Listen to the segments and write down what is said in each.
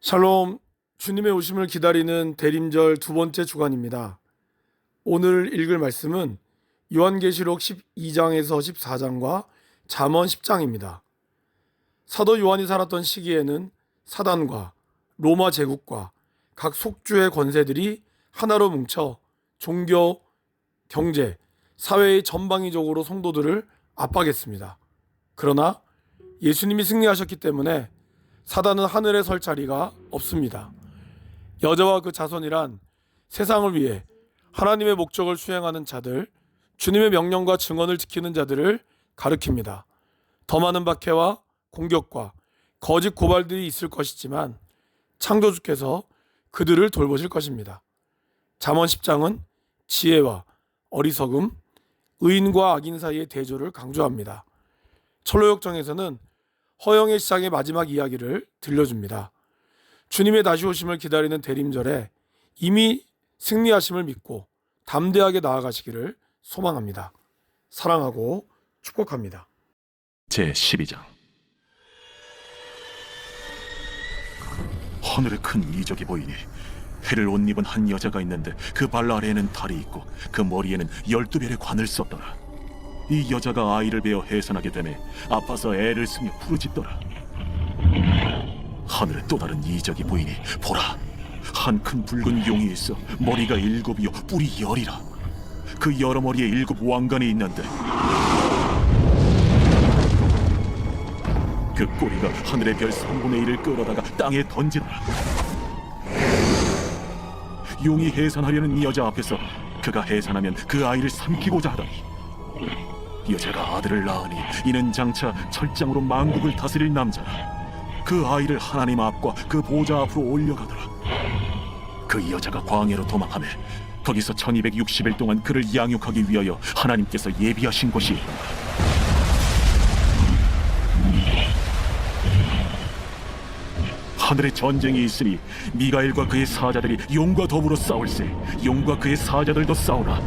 샬롬 주님의 오심을 기다리는 대림절 두 번째 주간입니다. 오늘 읽을 말씀은 요한계시록 12장에서 14장과 잠언 10장입니다. 사도 요한이 살았던 시기에는 사단과 로마 제국과 각 속주의 권세들이 하나로 뭉쳐 종교, 경제, 사회의 전방위적으로 성도들을 압박했습니다. 그러나 예수님이 승리하셨기 때문에 사단은 하늘에 설 자리가 없습니다. 여자와 그 자손이란 세상을 위해 하나님의 목적을 수행하는 자들, 주님의 명령과 증언을 지키는 자들을 가리킵니다. 더 많은 박해와 공격과 거짓 고발들이 있을 것이지만 창조주께서 그들을 돌보실 것입니다. 잠언 10장은 지혜와 어리석음, 의인과 악인 사이의 대조를 강조합니다. 철로역정에서는 허영의 시장의 마지막 이야기를 들려줍니다. 주님의 다시 오심을 기다리는 대림절에 이미 승리하심을 믿고 담대하게 나아가시기를 소망합니다. 사랑하고 축복합니다. 제 12장 하늘에 큰 이적이 보이니 해를 옷 입은 한 여자가 있는데 그 발 아래에는 달이 있고 그 머리에는 열두 별의 관을 썼더라 이 여자가 아이를 베어 해산하게 되매 아파서 애를 쓰며 부르짖더라 하늘에 또 다른 이적이 보이니 보라 한 큰 붉은 용이 있어 머리가 일곱이요 뿔이 열이라 그 여러 머리에 일곱 왕관이 있는데 그 꼬리가 하늘의 별 3분의 1을 끌어다가 땅에 던지더라. 용이 해산하려는 이 여자 앞에서 그가 해산하면 그 아이를 삼키고자 하더니 여자가 아들을 낳으니 이는 장차 철장으로 만국을 다스릴 남자라. 그 아이를 하나님 앞과 그 보좌 앞으로 올려가더라. 그 여자가 광야로 도망하며 거기서 1260일 동안 그를 양육하기 위하여 하나님께서 예비하신 곳이 있노라. 하늘에 전쟁이 있으니 미가엘과 그의 사자들이 용과 더불어 싸울세 용과 그의 사자들도 싸우나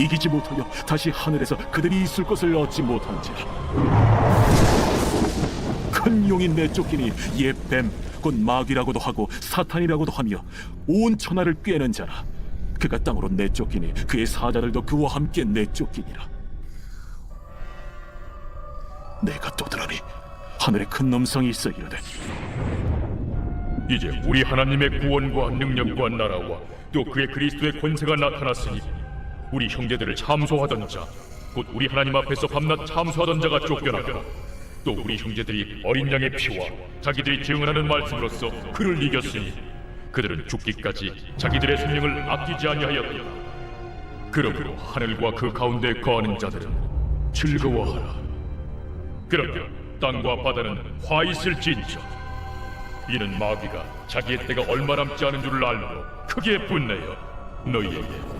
이기지 못하여 다시 하늘에서 그들이 있을 것을 얻지 못한지라. 큰 용이 내쫓기니 옛뱀 곧 마귀라고도 하고 사탄이라고도 하며 온 천하를 꿰는 자라. 그가 땅으로 내쫓기니 그의 사자들도 그와 함께 내쫓기니라. 내가 떠들하니 하늘에 큰 음성이 있어 이르되 이제 우리 하나님의 구원과 능력과 나라와 또 그의 그리스도의 권세가 나타났으니 우리 형제들을 참소하던 자, 곧 우리 하나님 앞에서 밤낮 참소하던 자가 쫓겨났고 또 우리 형제들이 어린 양의 피와 자기들이 증언하는 말씀으로써 그를 이겼으니 그들은 죽기까지 자기들의 생명을 아끼지 아니하였다. 그러므로 하늘과 그 가운데 거하는 자들은 즐거워하라. 그러면 땅과 바다는 화 있을진저 이는 마귀가 자기의 때가 얼마 남지 않은 줄을 알므로 크게 분내어 너희에게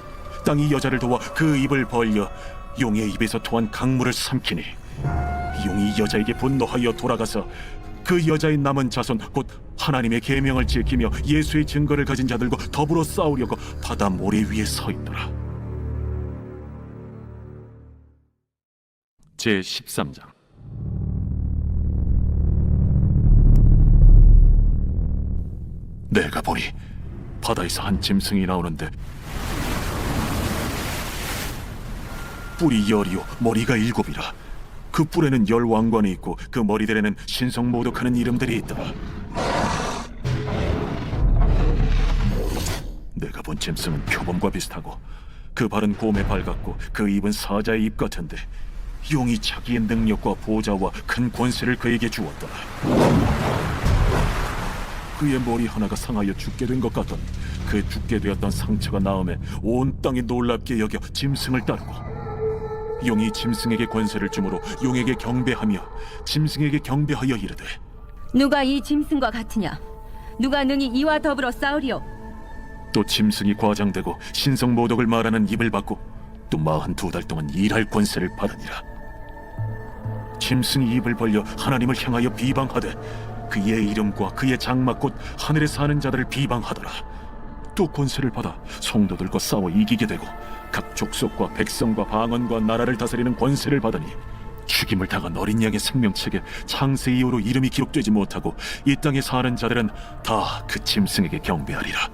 땅이 여자를 도와 그 입을 벌려 용의 입에서 토한 강물을 삼키니 용이 여자에게 분노하여 돌아가서 그 여자의 남은 자손 곧 하나님의 계명을 지키며 예수의 증거를 가진 자들과 더불어 싸우려고 바다 모래 위에 서 있더라. 제 13장 내가 보니 바다에서 한 짐승이 나오는데 뿔이 열이요 머리가 일곱이라 그 뿔에는 열 왕관이 있고 그 머리들에는 신성 모독하는 이름들이 있더라 내가 본 짐승은 표범과 비슷하고 그 발은 곰의 발 같고 그 입은 사자의 입 같은데 용이 자기의 능력과 보좌와 큰 권세를 그에게 주었더라. 그의 머리 하나가 상하여 죽게 된 것 같더니 그 죽게 되었던 상처가 나음에 온 땅이 놀랍게 여겨 짐승을 따르고 용이 짐승에게 권세를 주므로 용에게 경배하며 짐승에게 경배하여 이르되 누가 이 짐승과 같으냐? 누가 능히 이와 더불어 싸우리요? 또 짐승이 과장되고 신성 모독을 말하는 입을 받고 또 마흔 두 달 동안 일할 권세를 받으니라 짐승이 입을 벌려 하나님을 향하여 비방하되 그의 이름과 그의 장막 곧 하늘에 사는 자들을 비방하더라 또 권세를 받아 성도들과 싸워 이기게 되고 각 족속과 백성과 방언과 나라를 다스리는 권세를 받으니 죽임을 당한 어린 양의 생명책에 창세 이후로 이름이 기록되지 못하고 이 땅에 사는 자들은 다 그 짐승에게 경배하리라.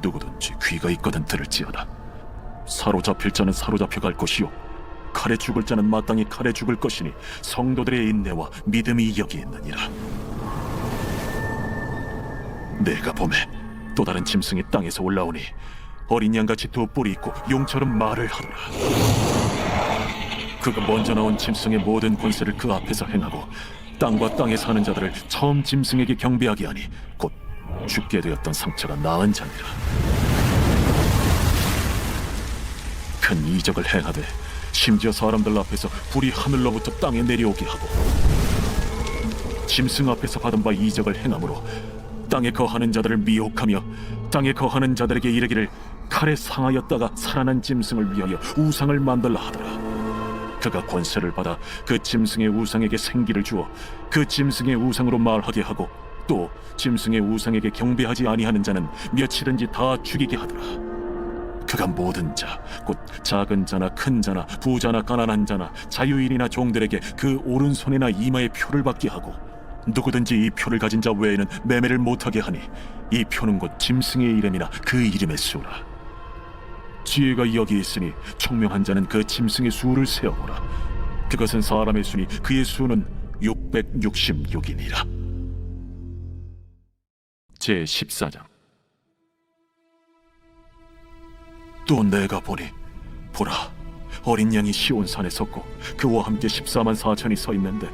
누구든지 귀가 있거든 들을지어다. 사로잡힐 자는 사로잡혀 갈 것이요. 칼에 죽을 자는 마땅히 칼에 죽을 것이니 성도들의 인내와 믿음이 여기 있느니라. 내가 봄에 또 다른 짐승이 땅에서 올라오니 어린 양같이 두 뿔이 있고 용처럼 말을 하더라. 그가 먼저 나온 짐승의 모든 권세를 그 앞에서 행하고 땅과 땅에 사는 자들을 처음 짐승에게 경배하게 하니 곧 죽게 되었던 상처가 나은 자니라. 큰 이적을 행하되 심지어 사람들 앞에서 불이 하늘로부터 땅에 내려오게 하고 짐승 앞에서 받은 바 이적을 행함으로 땅에 거하는 자들을 미혹하며 땅에 거하는 자들에게 이르기를 칼에 상하였다가 살아난 짐승을 위하여 우상을 만들라 하더라. 그가 권세를 받아 그 짐승의 우상에게 생기를 주어 그 짐승의 우상으로 말하게 하고 또 짐승의 우상에게 경배하지 아니하는 자는 며칠든지 다 죽이게 하더라. 그가 모든 자, 곧 작은 자나 큰 자나 부자나 가난한 자나 자유인이나 종들에게 그 오른손이나 이마에 표를 받게 하고 누구든지 이 표를 가진 자 외에는 매매를 못하게 하니 이 표는 곧 짐승의 이름이나 그 이름의 수라. 지혜가 여기 있으니 총명한 자는 그 짐승의 수를 세어보라. 그것은 사람의 수니 그의 수는 666이니라. 제 14장. 또 내가 보니 보라 어린 양이 시온산에 섰고 그와 함께 14만 4천이 서 있는데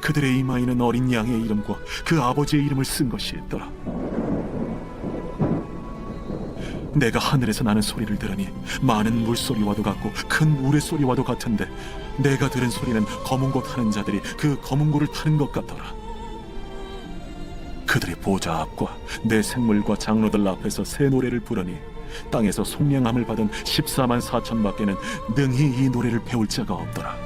그들의 이마에는 어린 양의 이름과 그 아버지의 이름을 쓴 것이 있더라. 내가 하늘에서 나는 소리를 들으니 많은 물소리와도 같고 큰 우레소리와도 같은데 내가 들은 소리는 검은 고 타는 자들이 그 검은 고를 타는 것 같더라. 그들의 보좌 앞과 내 생물과 장로들 앞에서 새 노래를 부르니 땅에서 속량함을 받은 14만 4천 밖에는 능히 이 노래를 배울 자가 없더라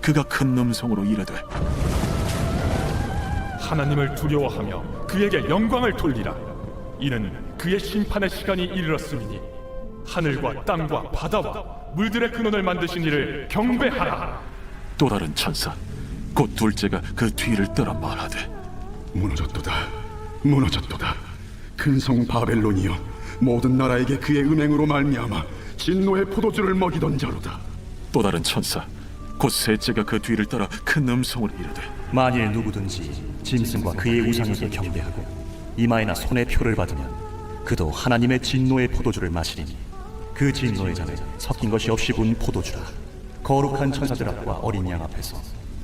그가 큰 음성으로 이르되 하나님을 두려워하며 그에게 영광을 돌리라. 이는 그의 심판의 시간이 이르렀음이니 하늘과 땅과 바다와 물들의 근원을 만드신 이를 경배하라. 또 다른 천사 곧 둘째가 그 뒤를 따라 말하되 무너졌도다 무너졌도다 큰 성 바벨론이여 모든 나라에게 그의 은행으로 말미암아 진노의 포도주를 먹이던 자로다 또 다른 천사 곧 셋째가 그 뒤를 따라 큰 음성으로 이르되 만일 누구든지 짐승과 그의 우상에게 경배하고 이마에나 손에 표를 받으면 그도 하나님의 진노의 포도주를 마시리니 그 진노의 잔은 섞인 것이 없이 분 포도주라. 거룩한 천사들 앞과 어린 양 앞에서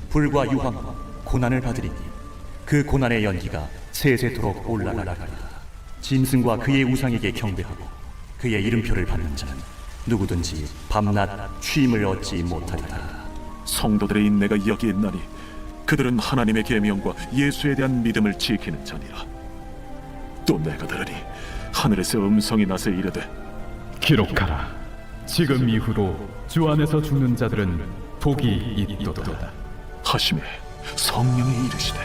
불과 유황과 고난을 받으리니 그 고난의 연기가 세세토록 올라가리라. 짐승과 그의 우상에게 경배하고 그의 이름표를 받는 자는 누구든지 밤낮 쉼을 얻지 못하리라 성도들의 인내가 여기 있나니 그들은 하나님의 계명과 예수에 대한 믿음을 지키는 자니라 또 내가 들으니 하늘에서 음성이 나서 이르되 기록하라. 지금 이후로 주 안에서 죽는 자들은 복이 있도다. 하심에 성령이 이르시되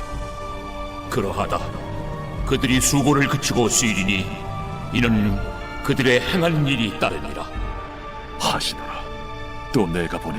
그러하다. 그들이 수고를 그치고 쓰이리니 이는 그들의 행한 일이 따르니라. 하시더라. 또 내가 보니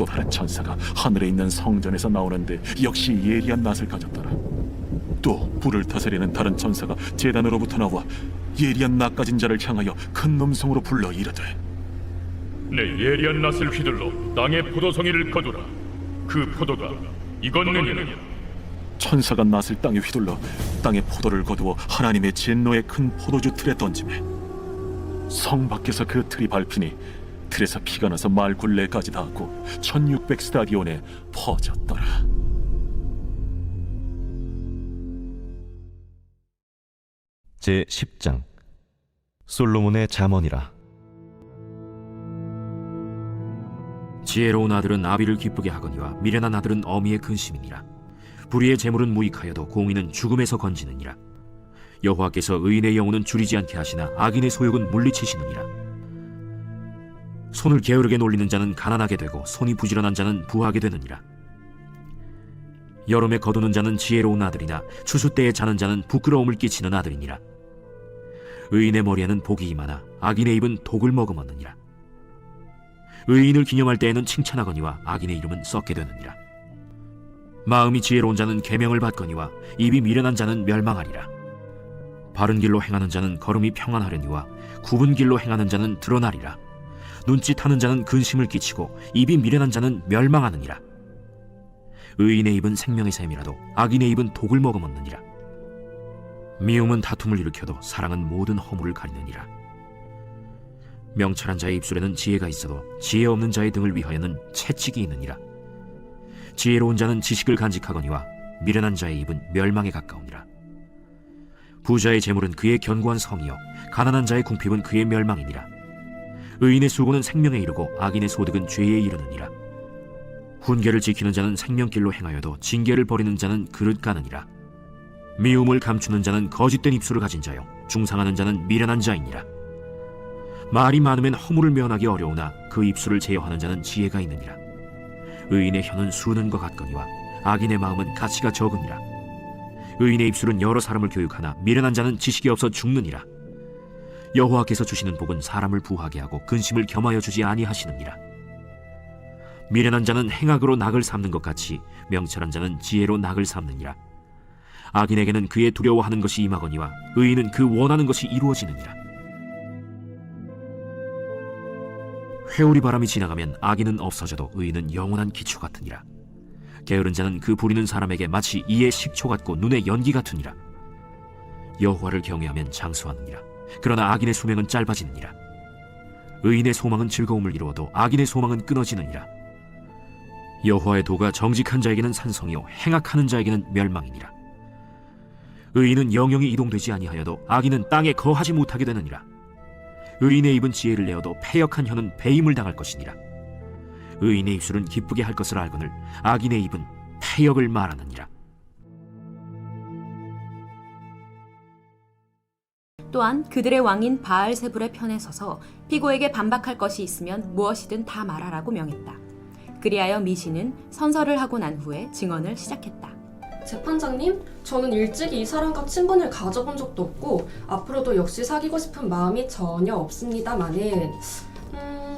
또 다른 천사가 하늘에 있는 성전에서 나오는데 역시 예리한 낫을 가졌더라. 또 불을 다스리는 다른 천사가 제단으로부터 나와 예리한 낫 가진 자를 향하여 큰 음성으로 불러 이르되 내 예리한 낫을 휘둘러 땅의 포도송이를 거두라. 그 포도가 익었느니라. 천사가 낫을 땅에 휘둘러 땅의 포도를 거두어 하나님의 진노의 큰 포도주 틀에 던지매 성 밖에서 그 틀이 밟히니 틀에서 피가 나서 말 굴레까지 닿았고 1600 스타디온에 퍼졌더라. 제 10장 솔로몬의 잠언이라 지혜로운 아들은 아비를 기쁘게 하거니와 미련한 아들은 어미의 근심이니라. 불의의 재물은 무익하여도 공의는 죽음에서 건지느니라. 여호와께서 의인의 영혼은 줄이지 않게 하시나 악인의 소욕은 물리치시느니라. 손을 게으르게 놀리는 자는 가난하게 되고 손이 부지런한 자는 부하게 되느니라. 여름에 거두는 자는 지혜로운 아들이나 추수 때에 자는 자는 부끄러움을 끼치는 아들이니라. 의인의 머리에는 복이 임하나 악인의 입은 독을 머금었느니라. 의인을 기념할 때에는 칭찬하거니와 악인의 이름은 썩게 되느니라. 마음이 지혜로운 자는 계명을 받거니와 입이 미련한 자는 멸망하리라. 바른 길로 행하는 자는 걸음이 평안하려니와 굽은 길로 행하는 자는 드러나리라. 눈짓하는 자는 근심을 끼치고 입이 미련한 자는 멸망하느니라. 의인의 입은 생명의 샘이라도 악인의 입은 독을 머금었느니라. 미움은 다툼을 일으켜도 사랑은 모든 허물을 가리느니라. 명철한 자의 입술에는 지혜가 있어도 지혜 없는 자의 등을 위하여는 채찍이 있느니라. 지혜로운 자는 지식을 간직하거니와 미련한 자의 입은 멸망에 가까우니라. 부자의 재물은 그의 견고한 성이요 가난한 자의 궁핍은 그의 멸망이니라. 의인의 수고는 생명에 이르고 악인의 소득은 죄에 이르느니라. 훈계를 지키는 자는 생명길로 행하여도 징계를 버리는 자는 그릇 가느니라. 미움을 감추는 자는 거짓된 입술을 가진 자요 중상하는 자는 미련한 자이니라. 말이 많으면 허물을 면하기 어려우나 그 입술을 제어하는 자는 지혜가 있느니라. 의인의 혀는 수는 것 같거니와 악인의 마음은 가치가 적으니라. 의인의 입술은 여러 사람을 교육하나 미련한 자는 지식이 없어 죽느니라. 여호와께서 주시는 복은 사람을 부하게 하고 근심을 겸하여 주지 아니하시느니라. 미련한 자는 행악으로 낙을 삼는 것 같이 명철한 자는 지혜로 낙을 삼느니라. 악인에게는 그의 두려워하는 것이 임하거니와 의인은 그 원하는 것이 이루어지느니라. 회오리 바람이 지나가면 악인은 없어져도 의인은 영원한 기초 같으니라. 게으른 자는 그 부리는 사람에게 마치 이의 식초 같고 눈의 연기 같으니라. 여호와를 경외하면 장수하느니라. 그러나 악인의 수명은 짧아지느니라. 의인의 소망은 즐거움을 이루어도 악인의 소망은 끊어지느니라. 여호와의 도가 정직한 자에게는 산성이요 행악하는 자에게는 멸망이니라. 의인은 영영이 이동되지 아니하여도 악인은 땅에 거하지 못하게 되느니라. 의인의 입은 지혜를 내어도 패역한 혀는 배임을 당할 것이니라. 의인의 입술은 기쁘게 할 것을 알거늘 악인의 입은 패역을 말하느니라. 또한 그들의 왕인 바알세불의 편에 서서 피고에게 반박할 것이 있으면 무엇이든 다 말하라고 명했다. 그리하여 미시는 선서를 하고 난 후에 증언을 시작했다. 재판장님, 저는 일찍이 이 사람과 친분을 가져본 적도 없고 앞으로도 역시 사귀고 싶은 마음이 전혀 없습니다만은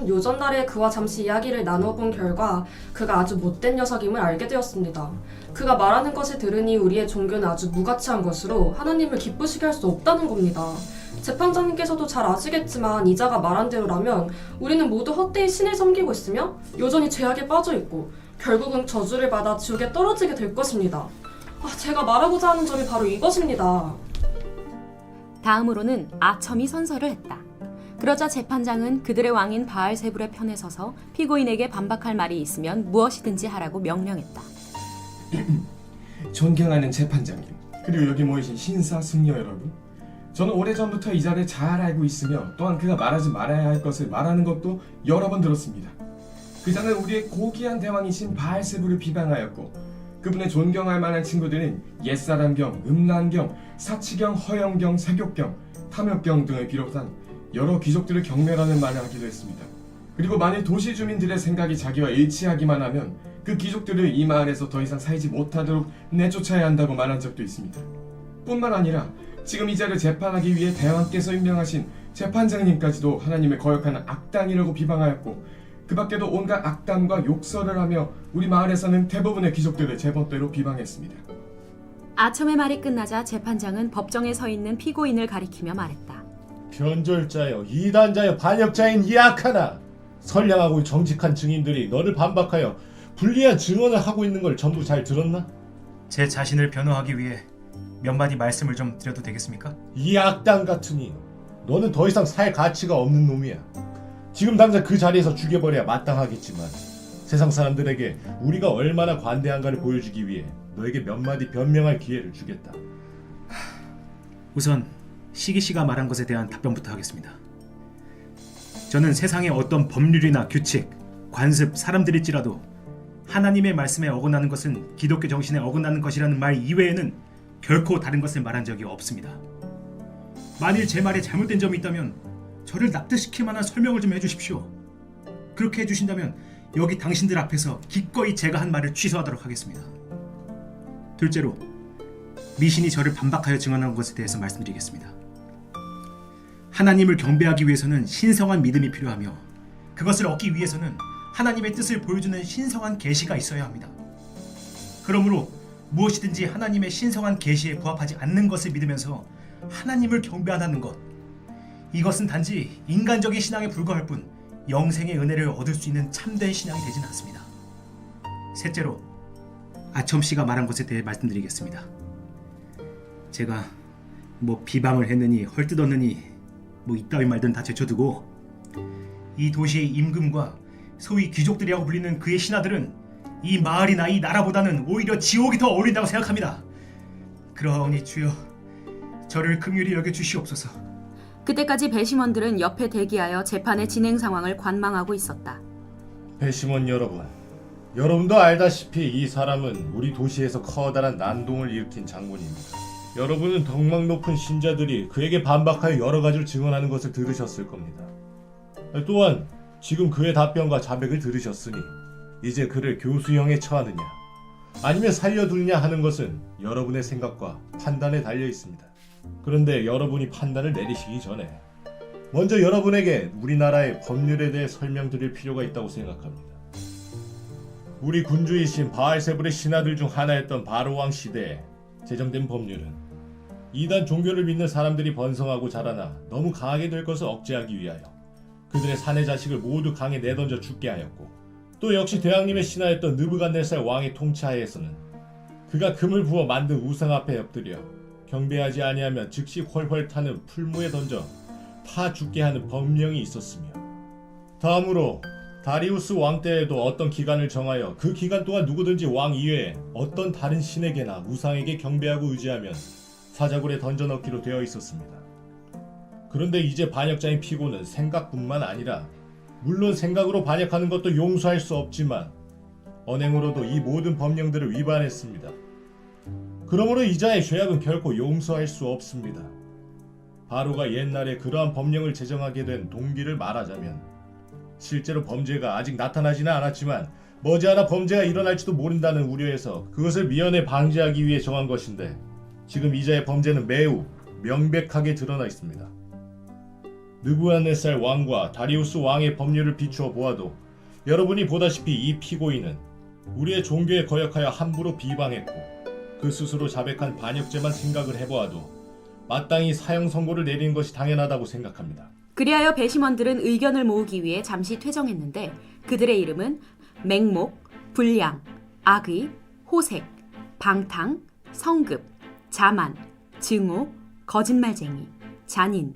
음, 요전날에 그와 잠시 이야기를 나눠본 결과 그가 아주 못된 녀석임을 알게 되었습니다. 그가 말하는 것을 들으니 우리의 종교는 아주 무가치한 것으로 하나님을 기쁘시게 할 수 없다는 겁니다. 재판장님께서도 잘 아시겠지만 이자가 말한 대로라면 우리는 모두 헛되이 신을 섬기고 있으며 여전히 죄악에 빠져 있고 결국은 저주를 받아 지옥에 떨어지게 될 것입니다. 아, 제가 말하고자 하는 점이 바로 이것입니다. 다음으로는 아첨이 선서를 했다. 그러자 재판장은 그들의 왕인 바알세불의 편에 서서 피고인에게 반박할 말이 있으면 무엇이든지 하라고 명령했다. 존경하는 재판장님 그리고 여기 모이신 신사 승려 여러분 저는 오래전부터 이 자를 잘 알고 있으며 또한 그가 말하지 말아야 할 것을 말하는 것도 여러 번 들었습니다 그 자는 우리의 고귀한 대왕이신 바알세부를 비방하였고 그분의 존경할 만한 친구들은 옛사람경, 음란경, 사치경, 허영경, 세교경, 탐욕경 등을 비롯한 여러 귀족들을 경멸하는 말을 하기도 했습니다. 그리고 만일 도시 주민들의 생각이 자기와 일치하기만 하면 그 귀족들을 이 마을에서 더 이상 살지 못하도록 내쫓아야 한다고 말한 적도 있습니다. 뿐만 아니라 지금 이 자를 재판하기 위해 대왕께서 임명하신 재판장님까지도 하나님을 거역하는 악당이라고 비방하였고 그 밖에도 온갖 악담과 욕설을 하며 우리 마을에서는 대부분의 귀족들을 제멋대로 비방했습니다. 아첨의 말이 끝나자 재판장은 법정에 서 있는 피고인을 가리키며 말했다. 변절자여, 이단자여, 반역자인 이 악하나! 선량하고 정직한 증인들이 너를 반박하여 불리한 증언을 하고 있는 걸 전부 잘 들었나? 제 자신을 변호하기 위해 몇 마디 말씀을 좀 드려도 되겠습니까? 이 악당 같으니 너는 더 이상 살 가치가 없는 놈이야. 지금 당장 그 자리에서 죽여버려야 마땅하겠지만 세상 사람들에게 우리가 얼마나 관대한가를 보여주기 위해 너에게 몇 마디 변명할 기회를 주겠다. 우선 시기 씨가 말한 것에 대한 답변부터 하겠습니다. 저는 세상의 어떤 법률이나 규칙, 관습, 사람들일지라도 하나님의 말씀에 어긋나는 것은 기독교 정신에 어긋나는 것이라는 말 이외에는 결코 다른 것을 말한 적이 없습니다. 만일 제 말에 잘못된 점이 있다면 저를 납득시킬 만한 설명을 좀 해주십시오. 그렇게 해주신다면 여기 당신들 앞에서 기꺼이 제가 한 말을 취소하도록 하겠습니다. 둘째로 미신이 저를 반박하여 증언한 것에 대해서 말씀드리겠습니다. 하나님을 경배하기 위해서는 신성한 믿음이 필요하며 그것을 얻기 위해서는 하나님의 뜻을 보여주는 신성한 계시가 있어야 합니다. 그러므로 무엇이든지 하나님의 신성한 계시에 부합하지 않는 것을 믿으면서 하나님을 경배하는 것 이것은 단지 인간적인 신앙에 불과할 뿐 영생의 은혜를 얻을 수 있는 참된 신앙이 되지는 않습니다. 셋째로 아첨 씨가 말한 것에 대해 말씀드리겠습니다. 제가 뭐 비방을 했느니 헐뜯었느니 뭐 이따위 말든 다 제쳐두고 이 도시의 임금과 소위 귀족들이라고 불리는 그의 신하들은 이 마을이나 이 나라보다는 오히려 지옥이 더 어울린다고 생각합니다. 그러니 주여 저를 긍휼히 여겨 주시옵소서. 그때까지 배심원들은 옆에 대기하여 재판의 진행 상황을 관망하고 있었다. 배심원 여러분, 여러분도 알다시피 이 사람은 우리 도시에서 커다란 난동을 일으킨 장본입니다. 여러분은 덕망 높은 신자들이 그에게 반박하여 여러 가지를 증언하는 것을 들으셨을 겁니다. 또한 지금 그의 답변과 자백을 들으셨으니 이제 그를 교수형에 처하느냐 아니면 살려두느냐 하는 것은 여러분의 생각과 판단에 달려 있습니다. 그런데 여러분이 판단을 내리시기 전에 먼저 여러분에게 우리나라의 법률에 대해 설명드릴 필요가 있다고 생각합니다. 우리 군주이신 바알세불의 신하들 중 하나였던 바로왕 시대에 제정된 법률은 이단 종교를 믿는 사람들이 번성하고 자라나 너무 강하게 될 것을 억제하기 위하여 그들의 사내 자식을 모두 강에 내던져 죽게 하였고 또 역시 대왕님의 신하였던 느부갓네살 왕의 통치하에서는 그가 금을 부어 만든 우상 앞에 엎드려 경배하지 아니하면 즉시 훨훨 타는 풀무에 던져 파 죽게 하는 법령이 있었으며 다음으로 다리우스 왕 때에도 어떤 기간을 정하여 그 기간 동안 누구든지 왕 이외에 어떤 다른 신에게나 우상에게 경배하고 의지하면 사자굴에 던져넣기로 되어 있었습니다. 그런데 이제 반역자인 피고는 생각뿐만 아니라 물론 생각으로 반역하는 것도 용서할 수 없지만 언행으로도 이 모든 법령들을 위반했습니다. 그러므로 이자의 죄악은 결코 용서할 수 없습니다. 바로가 옛날에 그러한 법령을 제정하게 된 동기를 말하자면 실제로 범죄가 아직 나타나지는 않았지만 머지않아 범죄가 일어날지도 모른다는 우려에서 그것을 미연에 방지하기 위해 정한 것인데 지금 이자의 범죄는 매우 명백하게 드러나 있습니다. 느부갓네살 왕과 다리우스 왕의 법률을 비추어 보아도 여러분이 보다시피 이 피고인은 우리의 종교에 거역하여 함부로 비방했고 그 스스로 자백한 반역죄만 생각을 해보아도 마땅히 사형 선고를 내리는 것이 당연하다고 생각합니다. 그리하여 배심원들은 의견을 모으기 위해 잠시 퇴정했는데 그들의 이름은 맹목, 불량, 악의, 호색, 방탕, 성급, 자만, 증오, 거짓말쟁이, 잔인,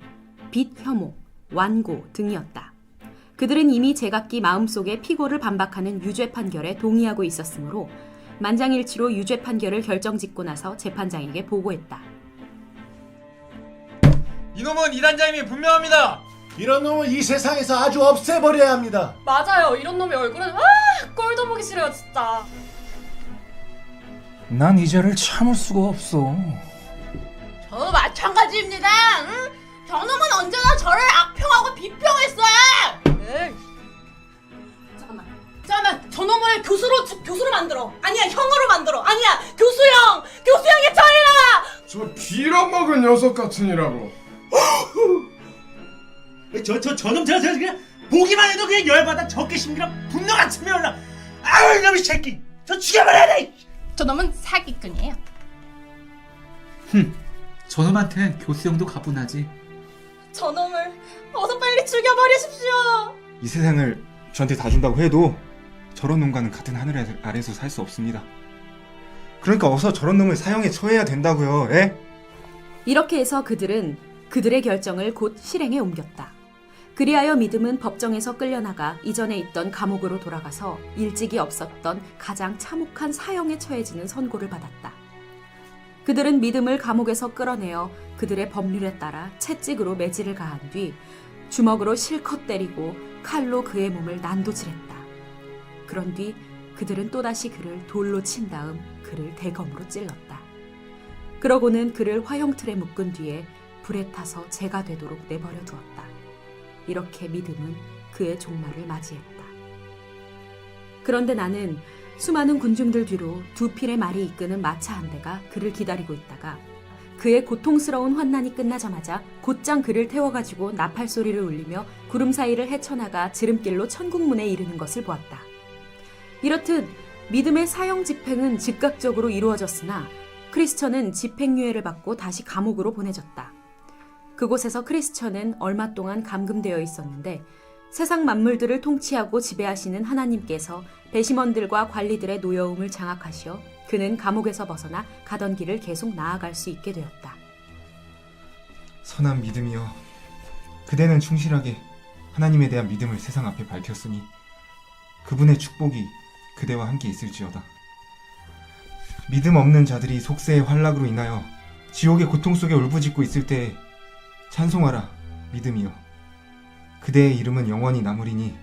빚 혐오, 완고 등이었다. 그들은 이미 제각기 마음속에 피고를 반박하는 유죄 판결에 동의하고 있었으므로 만장일치로 유죄 판결을 결정짓고 나서 재판장에게 보고했다. 이놈은 이단자임이 분명합니다. 이런 놈은 이 세상에서 아주 없애버려야 합니다. 맞아요. 이런 놈의 얼굴은 아 꼴도 보기 싫어요 진짜. 난 이 자를 참을 수가 없어. 저 마찬가지입니다. 응? 저놈은 언제나 저를 악평하고 비평했어요. 잠깐만, 잠깐만. 저놈을 교수로 교수로 만들어. 아니야, 형으로 만들어. 아니야, 교수형, 교수형의 처리라. 저 빌어먹은 녀석 같으니라고. 저, 저, 저놈, 저, 저, 그냥 보기만 해도 그냥 열받아 적개심이랑 분노가 치밀어 올라. 아우, 이놈의 새끼! 저 죽여버려야 돼! 저놈은 사기꾼이에요. 저놈한텐 교수형도 가뿐하지. 저놈을 어서 빨리 죽여버리십시오. 이 세상을 저한테 다 준다고 해도 저런 놈과는 같은 하늘 아래- 아래서 살 수 없습니다. 그러니까 어서 저런 놈을 사형에 처해야 된다고요. 예? 이렇게 해서 그들은 그들의 결정을 곧 실행에 옮겼다. 그리하여 믿음은 법정에서 끌려나가 이전에 있던 감옥으로 돌아가서 일찍이 없었던 가장 참혹한 사형에 처해지는 선고를 받았다. 그들은 믿음을 감옥에서 끌어내어 그들의 법률에 따라 채찍으로 매질을 가한 뒤 주먹으로 실컷 때리고 칼로 그의 몸을 난도질했다. 그런 뒤 그들은 또다시 그를 돌로 친 다음 그를 대검으로 찔렀다. 그러고는 그를 화형틀에 묶은 뒤에 불에 타서 재가 되도록 내버려 두었다. 이렇게 믿음은 그의 종말을 맞이했다. 그런데 나는 수많은 군중들 뒤로 두 필의 말이 이끄는 마차 한 대가 그를 기다리고 있다가 그의 고통스러운 환난이 끝나자마자 곧장 그를 태워가지고 나팔 소리를 울리며 구름 사이를 헤쳐나가 지름길로 천국문에 이르는 것을 보았다. 이렇듯 믿음의 사형 집행은 즉각적으로 이루어졌으나 크리스천은 집행유예를 받고 다시 감옥으로 보내졌다. 그곳에서 크리스천은 얼마 동안 감금되어 있었는데 세상 만물들을 통치하고 지배하시는 하나님께서 배심원들과 관리들의 노여움을 장악하시어 그는 감옥에서 벗어나 가던 길을 계속 나아갈 수 있게 되었다. 선한 믿음이여. 그대는 충실하게 하나님에 대한 믿음을 세상 앞에 밝혔으니 그분의 축복이 그대와 함께 있을지어다. 믿음 없는 자들이 속세의 환락으로 인하여 지옥의 고통 속에 울부짖고 있을 때에 찬송하라 믿음이여. 그대의 이름은 영원히 남으리니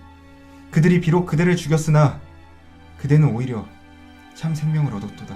그들이 비록 그대를 죽였으나 그대는 오히려 참 생명을 얻었도다.